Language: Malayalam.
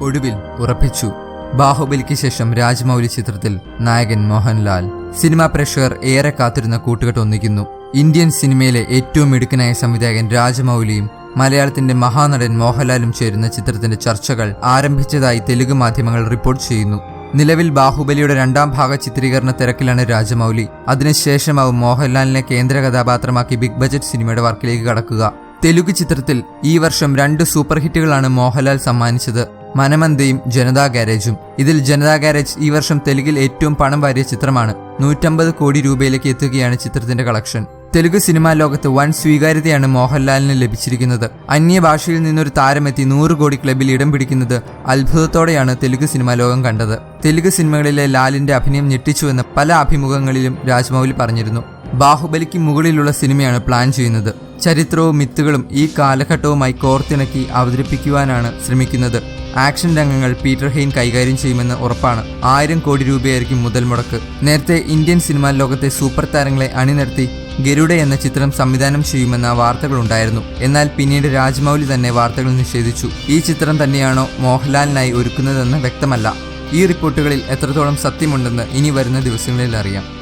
ഒടുവിൽ ഉറപ്പിച്ചു. ബാഹുബലിക്ക് ശേഷം രാജ്മൗലി ചിത്രത്തിൽ നായകൻ മോഹൻലാൽ. സിനിമാ പ്രേക്ഷകർ ഏറെ കാത്തിരുന്ന കൂട്ടുകെട്ട് ഒന്നിക്കുന്നു. ഇന്ത്യൻ സിനിമയിലെ ഏറ്റവും മിടുക്കനായ സംവിധായകൻ രാജമൗലിയും മലയാളത്തിന്റെ മഹാനടൻ മോഹൻലാലും ചേരുന്ന ചിത്രത്തിന്റെ ചർച്ചകൾ ആരംഭിച്ചതായി തെലുങ്ക് മാധ്യമങ്ങൾ റിപ്പോർട്ട് ചെയ്യുന്നു. നിലവിൽ ബാഹുബലിയുടെ രണ്ടാം ഭാഗ ചിത്രീകരണ തിരക്കിലാണ് രാജമൗലി. അതിനുശേഷമാവും മോഹൻലാലിനെ കേന്ദ്ര കഥാപാത്രമാക്കി ബിഗ് ബജറ്റ് സിനിമയുടെ വർക്കിലേക്ക് കടക്കുക. തെലുങ്ക് ചിത്രത്തിൽ ഈ വർഷം രണ്ട് സൂപ്പർ ഹിറ്റുകളാണ് മോഹൻലാൽ സമ്മാനിച്ചത്. മനമന്തയും ജനതാ ഗാരേജും. ഇതിൽ ജനതാ ഗാരേജ് ഈ വർഷം തെലുഗിൽ ഏറ്റവും പണം വാരിയ ചിത്രമാണ്. നൂറ്റമ്പത് കോടി രൂപയിലേക്ക് എത്തുകയാണ് ചിത്രത്തിന്റെ കളക്ഷൻ. തെലുങ്ക് സിനിമാ ലോകത്ത് വൻ സ്വീകാര്യതയാണ് മോഹൻലാലിന് ലഭിച്ചിരിക്കുന്നത്. അന്യഭാഷയിൽ നിന്നൊരു താരമെത്തി നൂറ് കോടി ക്ലബിൽ ഇടം പിടിക്കുന്നത് അത്ഭുതത്തോടെയാണ് തെലുങ്ക് സിനിമാ ലോകം കണ്ടത്. തെലുങ്ക് സിനിമകളിലെ ലാലിന്റെ അഭിനയം ഞെട്ടിച്ചുവെന്ന് പല അഭിമുഖങ്ങളിലും രാജ്മൗലി പറഞ്ഞിരുന്നു. ബാഹുബലിക്ക് മുകളിലുള്ള സിനിമയാണ് പ്ലാൻ ചെയ്യുന്നത്. ചരിത്രവും മിത്തുകളും ഈ കാലഘട്ടവുമായി കോർത്തിണക്കി അവതരിപ്പിക്കുവാനാണ് ശ്രമിക്കുന്നത്. ആക്ഷൻ രംഗങ്ങൾ പീറ്റർ ഹെയിൻ കൈകാര്യം ചെയ്യുമെന്ന് ഉറപ്പാണ്. ആയിരം കോടി രൂപയായിരിക്കും മുതൽ മുടക്ക്. നേരത്തെ ഇന്ത്യൻ സിനിമാ ലോകത്തെ സൂപ്പർ താരങ്ങളെ അണിനിർത്തി ഗരുഡ എന്ന ചിത്രം സംവിധാനം ചെയ്യുമെന്ന വാർത്തകളുണ്ടായിരുന്നു എന്നാൽ പിന്നീട് രാജ്മൗലി തന്നെ വാർത്തകൾ നിഷേധിച്ചു. ഈ ചിത്രം തന്നെയാണോ മോഹൻലാലിനായി ഒരുക്കുന്നതെന്ന് വ്യക്തമല്ല. ഈ റിപ്പോർട്ടുകളിൽ എത്രത്തോളം സത്യമുണ്ടെന്ന് ഇനി വരുന്ന ദിവസങ്ങളിൽ അറിയാം.